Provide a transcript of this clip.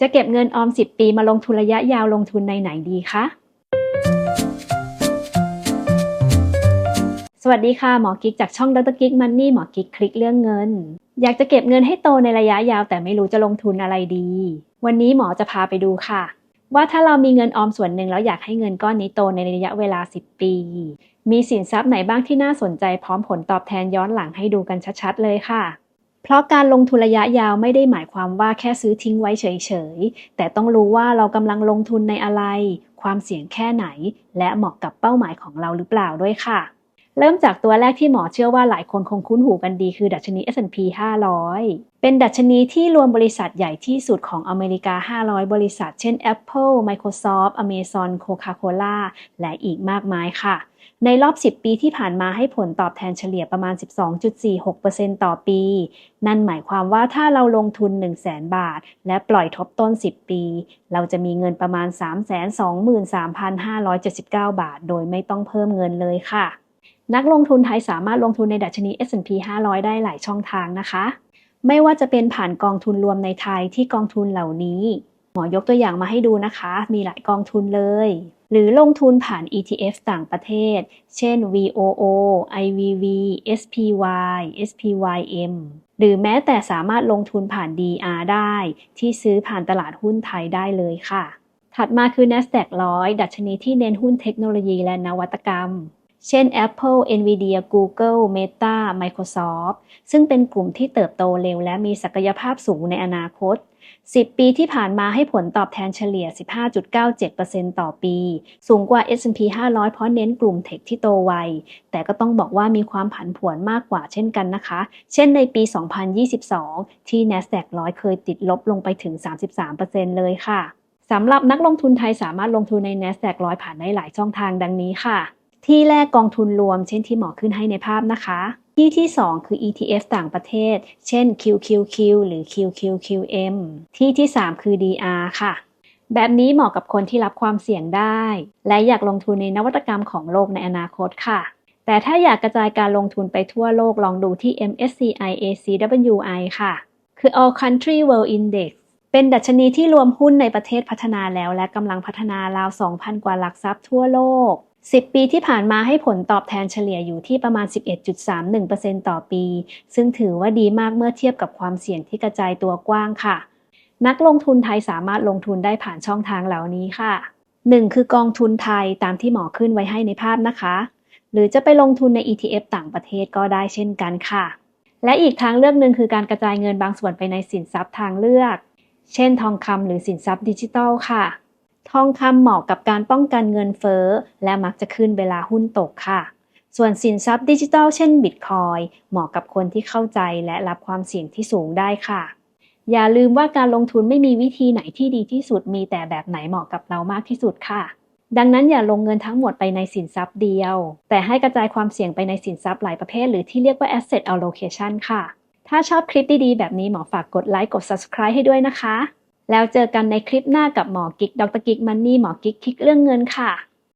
จะเก็บเงินออม 10 ปีมาลงทุนระยะยาวลงทุนในไหนดีคะ สวัสดีค่ะ หมอกิ๊กจากช่องดรกิ๊กมันนี่หมอกิ๊กคลิกเรื่องเงิน อยากจะเก็บเงินให้โตในระยะยาวแต่ไม่รู้จะลงทุนอะไรดี วันนี้หมอจะพาไปดูค่ะ ว่าถ้าเรามีเงินออมส่วนหนึ่งแล้วอยากให้เงินก้อนนี้โตในระยะเวลา 10 ปี มีสินทรัพย์ไหนบ้างที่น่าสนใจพร้อมผลตอบแทนย้อนหลังให้ดูกันชัดๆเลยค่ะ เพราะการลงทุนระยะยาวไม่ได้หมายความว่าแค่ซื้อทิ้งไว้เฉยๆ แต่ต้องรู้ว่าเรากำลังลงทุนในอะไร ความเสี่ยงแค่ไหน และเหมาะกับเป้าหมายของเราหรือเปล่าด้วยค่ะ เริ่มจากตัวแรกที่หมอเชื่อว่าหลายคนคงคุ้นหูกันดีคือดัชนี S&P 500 เป็นดัชนีที่รวมบริษัทใหญ่ที่สุดของอเมริกา 500 บริษัท เช่น Apple Microsoft Amazon Coca-Cola และอีกมากมายค่ะ ในรอบ 10 ปีที่ผ่านมาให้ผลตอบแทนเฉลี่ยประมาณ 12.46%ต่อปี นั่นหมายความว่าถ้าเราลงทุน 1 0 0 0 0 0 บาท และปล่อยทบต้น 10 ปี เราจะมีเงินประมาณ 323,579 บาท โดยไม่ต้องเพิ่มเงินเลยค่ะ นักลงทุนไทยสามารถลงทุนในดัชนี S&P 500 ได้หลายช่องทางนะคะ ไม่ว่าจะเป็นผ่านกองทุนรวมในไทยที่กองทุนเหล่านี้ หมอยกตัวอย่างมาให้ดูนะคะ มีหลายกองทุนเลย หรือลงทุนผ่าน ETF ต่างประเทศ เช่น VOO, IVV, SPY, SPYM หรือแม้แต่สามารถลงทุนผ่าน DR ได้ ที่ซื้อผ่านตลาดหุ้นไทยได้เลยค่ะ ถัดมาคือ NASDAQ 100 ดัชนีที่เน้นหุ้นเทคโนโลยีและนวัตกรรม เช่น Apple, Nvidia, Google, Meta, Microsoft ซึ่งเป็นกลุ่มที่เติบโตเร็วและมีศักยภาพสูงในอนาคต 10 ปีที่ผ่านมาให้ผลตอบแทนเฉลี่ย 15.97%ต่อปี สูงกว่า S&P 500 เพราะเน้นกลุ่มเทคที่โตไว แต่ก็ต้องบอกว่ามีความผันผวนมากกว่าเช่นกันนะคะ เช่นในปี 2022 ที่ NASDAQ 100 เคยติดลบลงไปถึง 33%เลยค่ะ สำหรับนักลงทุนไทยสามารถลงทุนใน NASDAQ 100 ผ่านได้หลายช่องทางดังนี้ค่ะ ที่แรกกองทุนรวม เช่นที่หมอขึ้นให้ในภาพนะคะ ที่ที่ 2 คือ ETF ต่างประเทศ เช่น QQQ หรือ QQQM ที่ที่ 3 คือ DR ค่ะ แบบนี้เหมาะกับคนที่รับความเสี่ยงได้ และอยากลงทุนในนวัตกรรมของโลกในอนาคตค่ะแต่ถ้าอยากกระจายการลงทุนไปทั่วโลกลองดูที่ MSCI ACWI ค่ะ คือ All Country World Index เป็นดัชนีที่รวมหุ้นในประเทศพัฒนาแล้วและกำลังพัฒนาราว 2,000 กว่าหลักทรัพย์ทั่วโลก 10 ปีที่ผ่านมาให้ผลตอบแทนเฉลี่ยอยู่ที่ประมาณ 11.31%ต่อปี ซึ่งถือว่าดีมากเมื่อเทียบกับความเสี่ยงที่กระจายตัวกว้างค่ะ นักลงทุนไทยสามารถลงทุนได้ผ่านช่องทางเหล่านี้ค่ะ 1. คือกองทุนไทยตามที่หมอขึ้นไว้ให้ในภาพนะคะ หรือจะไปลงทุนใน ETF ต่างประเทศก็ได้เช่นกันค่ะ และอีกทางเลือกหนึ่งคือการกระจายเงินบางส่วนไปในสินทรัพย์ทางเลือก เช่น ทองคำหรือสินทรัพย์ดิจิทัลค่ะ ทองคำเหมาะกับการป้องกันเงินเฟ้อ และมักจะขึ้นเวลาหุ้นตกค่ะ ส่วนสินทรัพย์ดิจิทัลเช่นบิตคอยเหมาะกับคนที่เข้าใจและรับความเสี่ยงที่สูงได้ค่ะ อย่าลืมว่าการลงทุนไม่มีวิธีไหนที่ดีที่สุดมีแต่แบบไหนเหมาะกับเรามากที่สุดค่ะ ดังนั้นอย่าลงเงินทั้งหมดไปในสินทรัพย์เดียว แต่ให้กระจายความเสี่ยงไปในสินทรัพย์หลายประเภท หรือที่เรียกว่า asset allocation ค่ะ ถ้าชอบคลิปดีๆแบบนี้หมอฝากกดไลค์กด subscribe ให้ด้วยนะคะ แล้วเจอกันในคลิปหน้ากับหมอกิ๊กดรกิ๊กมันนี่หมอกิ๊กคลิกเรื่องเงินค่ะ